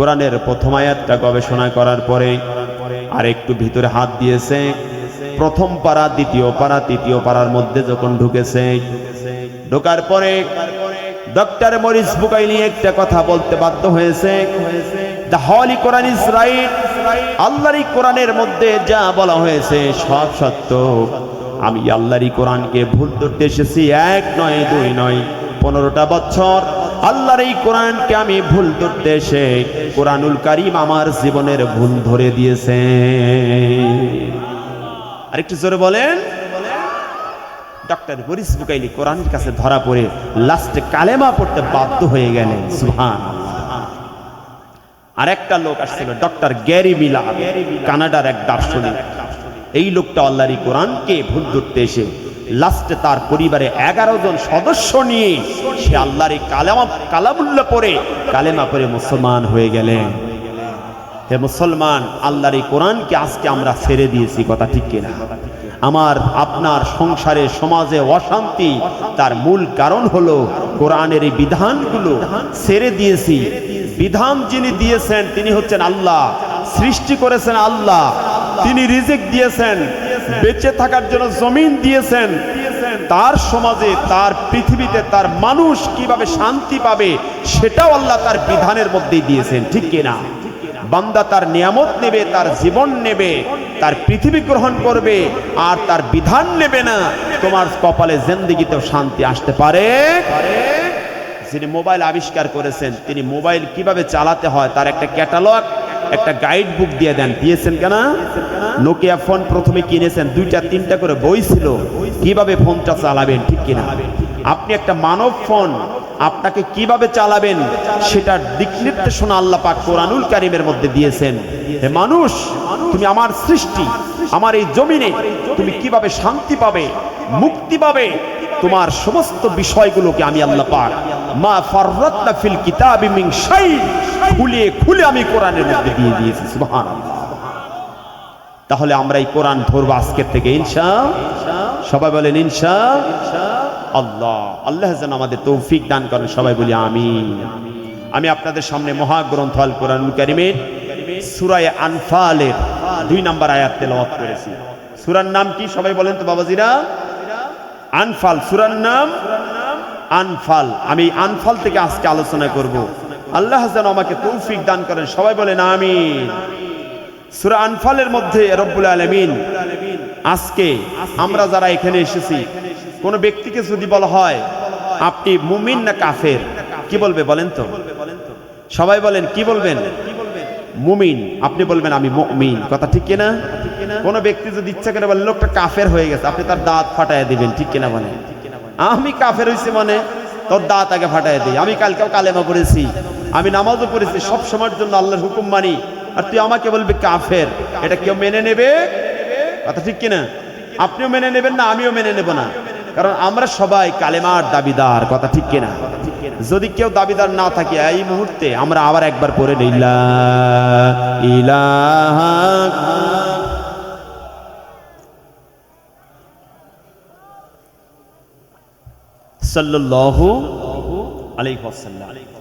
কোরআনের প্রথম আয়াতটা গবেষণা করার পরে আর একটু ভিতরে হাত দিয়েছে। প্রথম পাড়া দ্বিতীয় পাড়া তৃতীয় পাড়ার মধ্যে যখন ঢুকেছে, ঢোকার পরে ডক্টর মরিস বুকাইলি একটা কথা বলতে বাধ্য হয়েছে। দ্য হলি রাইট কোরআনের মধ্যে যা বলা হয়েছে সব সত্য। আমি আল্লাহর কোরআনকে ভুল ধরতে এসেছি, এক নয়, দুই নয়, পনেরোটা বছর আল্লাহর এই কোরআনকে আমি ভুল ধরতে এসে কোরআনুল কারিম আমার জীবনের ভুল ধরে দিয়েছে। আরেকটু জোরে বলেন। ডক্টর বরিস বুকাইলি কোরআনের কাছে ধরা পড়ে লাস্টে কালেমা পড়তে বাধ্য হয়ে গেলেন। সুহান আরেকটা লোক আসছিল, ডক্টর গ্যারি মিলা কানাডার এক দার্শনিক। এই লোকটা আল্লাহর কোরআনকে ভুল ধরতে এসে লাস্টে তার পরিবারে এগারো জন সদস্য নিয়ে সে আল্লাহর এই কালামা কালামুল্লা পরে কালেমা পরে মুসলমান হয়ে গেলেন। হে মুসলমান, আল্লাহর এই কোরআনকে আজকে আমরা ছেড়ে দিয়েছি, কথা ঠিক কিনা? আমার, আপনার সংসারে, সমাজে অশান্তি, তার মূল কারণ হলো কোরআনের এই বিধানগুলো ছেড়ে দিয়েছি। বিধান যিনি দিয়েছেন, তিনি হচ্ছেন আল্লাহ। সৃষ্টি করেছেন আল্লাহ। তিনি রিজিক দিয়েছেন। বেঁচে থাকার জন্য জমিন দিয়েছেন। তার সমাজে, তার পৃথিবীতে তার মানুষ কীভাবে শান্তি পাবে, সেটাও আল্লাহ তার বিধানের মধ্যেই দিয়েছেন, ঠিক কিনা বান্দা তার নিয়ামত নেবে, তার জীবন নেবে, তার পৃথিবী গ্রহণ করবে, আর তার বিধান নেবে না, তোমার কপালে জিন্দিগিতেও শান্তি আসতে পারে। যিনি মোবাইল আবিষ্কার করেছেন, তিনি মোবাইল কীভাবে চালাতে হয়, তার একটা ক্যাটালগ একটা গাইড বুক দিয়ে দেন। দিয়েছেন কেন? নোকিয়া ফোন প্রথমে কিনেছেন, দুইটা, তিনটা করে বই ছিল। কীভাবে ফোনটা চালাবেন, ঠিক কিনা? আপনি একটা মানব ফোন আপনাকে কীভাবে চালাবেন, সেটার দিক নির্দেশনা আল্লাহ পাক কোরআনুল কারিমের মধ্যে দিয়েছেন। হে মানুষ, তুমি আমার সৃষ্টি, আমার এই জমিনে তুমি কীভাবে শান্তি পাবে, মুক্তি পাবে, তোমার সমস্ত বিষয়গুলোকে আমি আল্লাহ পাক মা ফাররাতনা ফিল কিতাবি মিন শাই খুলে খুলে আমি কোরআনের মধ্যে দিয়ে দিয়েছি, সুবহানাল্লাহ। তাহলে আমরা এই কোরআন ধরবো আজকের থেকে, ইনশা সবাই বলেন, ইনশা আল্লাহ। আল্লাহ যেন আমাদের তৌফিক দান করেন, সবাই বলি আমিন। আমি আপনাদের সামনে মহাগ্রন্থ আল কোরআনুল কারিমের সুরায় আনফালের দুই নাম্বার আয়াত তেলাওয়াত করেছি। সুরার নাম কি? সবাই বলেন তো বাবাজিরা। আনফাল, সুরার নাম আনফাল, আমি আনফাল থেকে আজকে আলোচনা করব। আল্লাহ যেন আমাকে তৌফিক দান করেন। সবাই বলেন আমি সুরা আনফালের মধ্যে রব্বুল আলমিন, আজকে আমরা যারা এখানে এসেছি, কোন ব্যক্তিকে যদি বলা হয়, আপনি মুমিন না কাফের, কি বলবে বলেন তো? সবাই বলেন, কি বলবেন? মুমিন। আপনি বলবেন, আমি মুমিন। কথা ঠিক কিনা? কোনো ব্যক্তি যদি ইচ্ছা করে বলেন লোকটা কাফের হয়ে গেছে, আপনি তার দাঁত ফাটায় দিবেন, ঠিক কিনা বলেন? আমি কাফের হয়েছি মানে তোর দাঁত আগে ফাটায় দিই। আমি কালকেও কালেমা পড়েছি। আমি নামাজও পড়েছি, সব সময়ের জন্য আল্লাহর হুকুম মানি। আর তুই আমাকে বলবি কাফের, এটা কেউ মেনে নেবে? কথা ঠিক কিনা? আপনিও মেনে নেবেন না, আমিও মেনে নেব না। কারণ আমরা সবাই কালেমার দাবিদার, কথা ঠিক কিনা? যদি কেউ দাবিদার না থাকে, এই মুহূর্তে আমরা আবার একবার পড়ে নিলা ইলাহা সাল্লাল্লাহু আলাইহ ওয়াসাল্লাম।